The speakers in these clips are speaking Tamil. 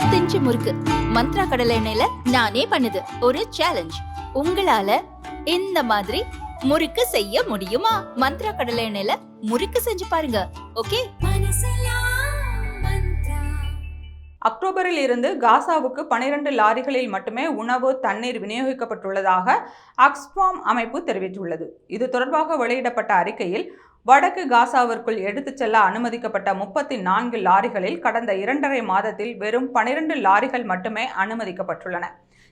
இருபத்தஞ்சு முறுக்கு. மந்த்ரா கடலை எண்ணெயில நானே பண்ணுது. ஒரு சேலஞ்ச் உங்களால இந்த மாதிரி முறுக்கு செய்ய முடியுமா? மந்த்ரா கடலை எண்ணெயில முறுக்கு செஞ்சு பாருங்க. ஓகே? அக்டோபரில் இருந்து காசாவுக்கு 12 லாரிகளில் மட்டுமே உணவு தண்ணீர் விநியோகிக்கப்பட்டுள்ளதாக அக்ஸ்பாம் அமைப்பு தெரிவித்துள்ளது. இது தொடர்பாக வெளியிடப்பட்ட அறிக்கையில் வடக்கு காசாவிற்குள் எடுத்துச் செல்ல அனுமதிக்கப்பட்ட முப்பத்தி நான்கு லாரிகளில் கடந்த இரண்டரை மாதத்தில் வெறும் 12 லாரிகள் மட்டுமே அனுமதிக்கப்பட்டுள்ளன.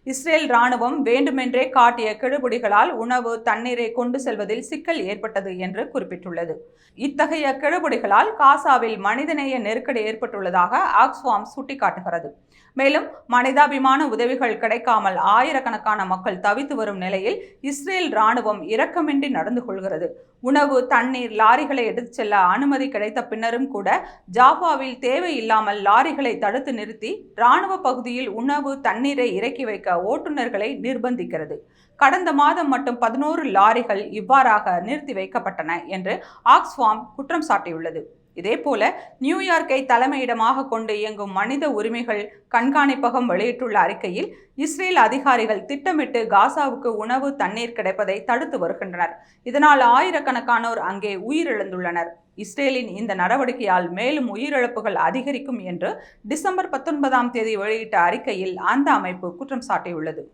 இஸ்ரேல் ராணுவம் வேண்டுமென்றே காட்டிய கெடுபிடிகளால் உணவு தண்ணீரை கொண்டு செல்வதில் சிக்கல் ஏற்பட்டது என்று குறிப்பிட்டுள்ளது. இத்தகைய கெடுபிடிகளால் காசாவில் மனிதநேய நெருக்கடி ஏற்பட்டுள்ளதாக ஆக்ஸ்வாம் சுட்டிக்காட்டுகிறது. மேலும் மனிதாபிமான உதவிகள் கிடைக்காமல் ஆயிரக்கணக்கான மக்கள் தவித்து வரும் நிலையில் இஸ்ரேல் ராணுவம் இரக்கமின்றி நடந்து கொள்கிறது. உணவு தண்ணீர் லாரிகளை எடுத்துச் செல்ல அனுமதி கிடைத்த பின்னரும் கூட ஜாஃபாவில் தேவையில்லாமல் லாரிகளை தடுத்து நிறுத்தி இராணுவ பகுதியில் உணவு தண்ணீரை இறக்கி வைக்க ஓட்டுநர்களை நிர்பந்திக்கிறது. கடந்த மாதம் மட்டும் பதினோரு லாரிகள் இவ்வாறாக நிறுத்தி வைக்கப்பட்டன என்று ஆக்ஸ்வாம் குற்றம் சாட்டியுள்ளது. இதேபோல நியூயார்க்கை தலைமையிடமாக கொண்டு இயங்கும் மனித உரிமைகள் கண்காணிப்பகம் வெளியிட்டுள்ள அறிக்கையில் இஸ்ரேல் அதிகாரிகள் திட்டமிட்டு காசாவுக்கு உணவு தண்ணீர் கிடைப்பதை தடுத்து வருகின்றனர். இதனால் ஆயிரக்கணக்கானோர் அங்கே உயிரிழந்துள்ளனர். இஸ்ரேலின் இந்த நடவடிக்கையால் மேலும் உயிரிழப்புகள் அதிகரிக்கும் என்று டிசம்பர் பத்தொன்பதாம் தேதி வெளியிட்ட அறிக்கையில் அந்த அமைப்பு குற்றம் சாட்டியுள்ளது.